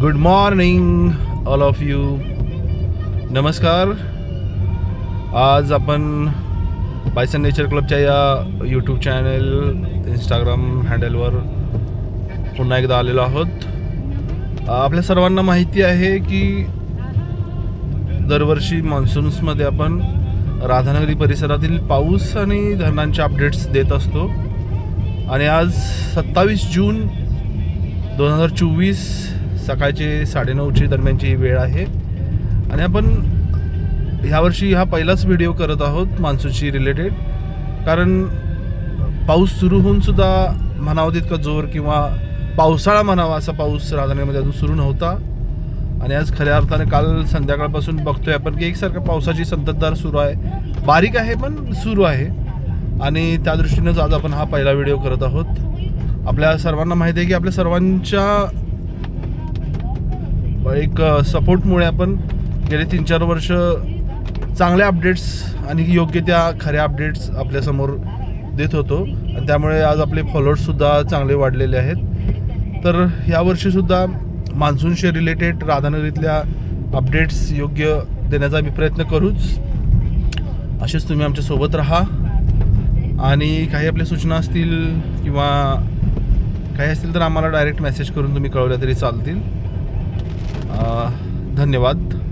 Good morning all of you. नमस्कार. आज आपण बायसन नेचर क्लबच्या या यूट्यूब चॅनल इंस्टाग्राम हँडलवर पुन्हा एकदा आलेलो आहोत. आपल्या सर्वांना माहिती आहे की दरवर्षी मान्सून्समध्ये आपण राधानगरी परिसरातील पाऊस आणि धरणांचे अपडेट्स देत असतो. आणि आज सत्तावीस जून दोन हजार चोवीस सकाळचे साडेनऊची दरम्यानची ही वेळ आहे. आणि आपण ह्यावर्षी हा पहिलाच व्हिडिओ करत आहोत मान्सूनशी रिलेटेड कारण पाऊस सुरू होऊन सुद्धा म्हणावं तितका जोर किंवा पावसाळा म्हणावा असा पाऊस राजधानीमध्ये अजून सुरू नव्हता. आणि आज खऱ्या अर्थाने काल संध्याकाळपासून बघतोय आपण की एकसारखं पावसाची संततधार सुरू आहे. बारीक आहे पण सुरू आहे. आणि त्या दृष्टीनंच आज आपण हा पहिला व्हिडिओ करत आहोत. आपल्या सर्वांना माहिती आहे की आपल्या सर्वांच्या एक सपोर्टमुळे आपण गेले तीन चार वर्ष चांगल्या अपडेट्स आणि योग्य त्या खऱ्या अपडेट्स आपल्यासमोर देत होतो. आणि त्यामुळे आज आपले फॉलोअर्ससुद्धा चांगले वाढलेले आहेत. तर यावर्षीसुद्धा मान्सूनशी रिलेटेड राधानगरीतल्या अपडेट्स योग्य देण्याचा आम्ही प्रयत्न करूच. असेच तुम्ही आमच्यासोबत राहा. आणि काही आपल्या सूचना असतील किंवा काही असतील तर आम्हाला डायरेक्ट मेसेज करून तुम्ही कळवल्या तरी चालतील. धन्यवाद.